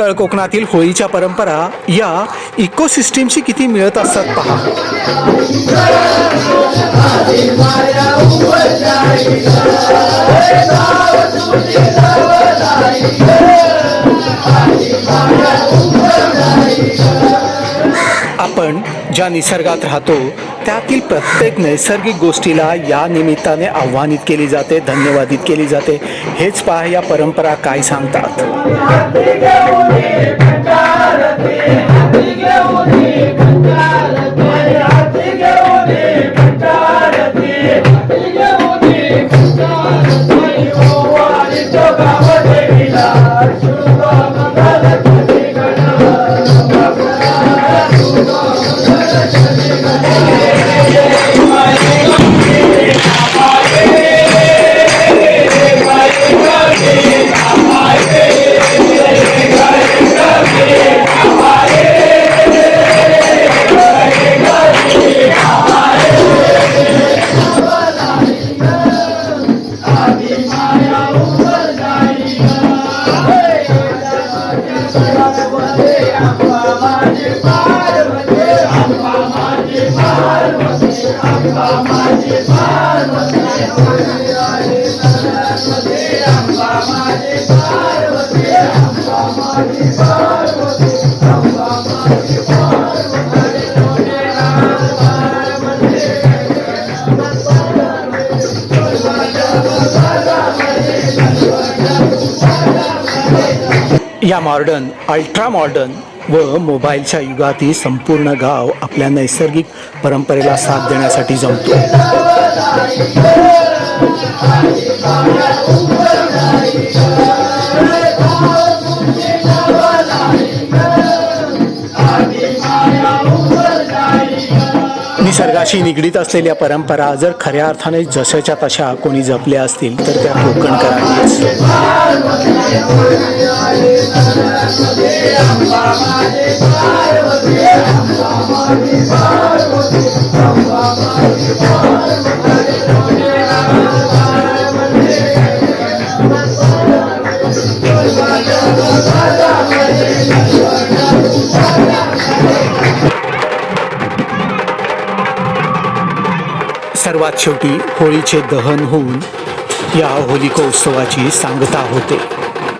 तळ कोकणातील होळीच्या परंपरा या इकोसिस्टीमशी किती मिळत असतात पहा. ज्या निसर्गात राहतो त्यातील प्रत्येक नैसर्गिक गोष्टीला या निमित्ताने आव्हानित केली जाते धन्यवादित केली जाते. हेच पहा या परंपरा काय सांगतात. या मॉडर्न अल्ट्रा मॉडर्न व मोबाईलच्या युगातील संपूर्ण गाव आपल्या नैसर्गिक परंपरेला साथ देण्यासाठी जमतो. निसर्गाशी निगडीत असलेल्या परंपरा जर खऱ्या अर्थाने जशाच्या तशा कोणी जपल्या असतील तर त्या कोकणकरांनीच सर्वात शेवटी होळीचे दहन होऊन या होलिकोत्सवाची सांगता होते.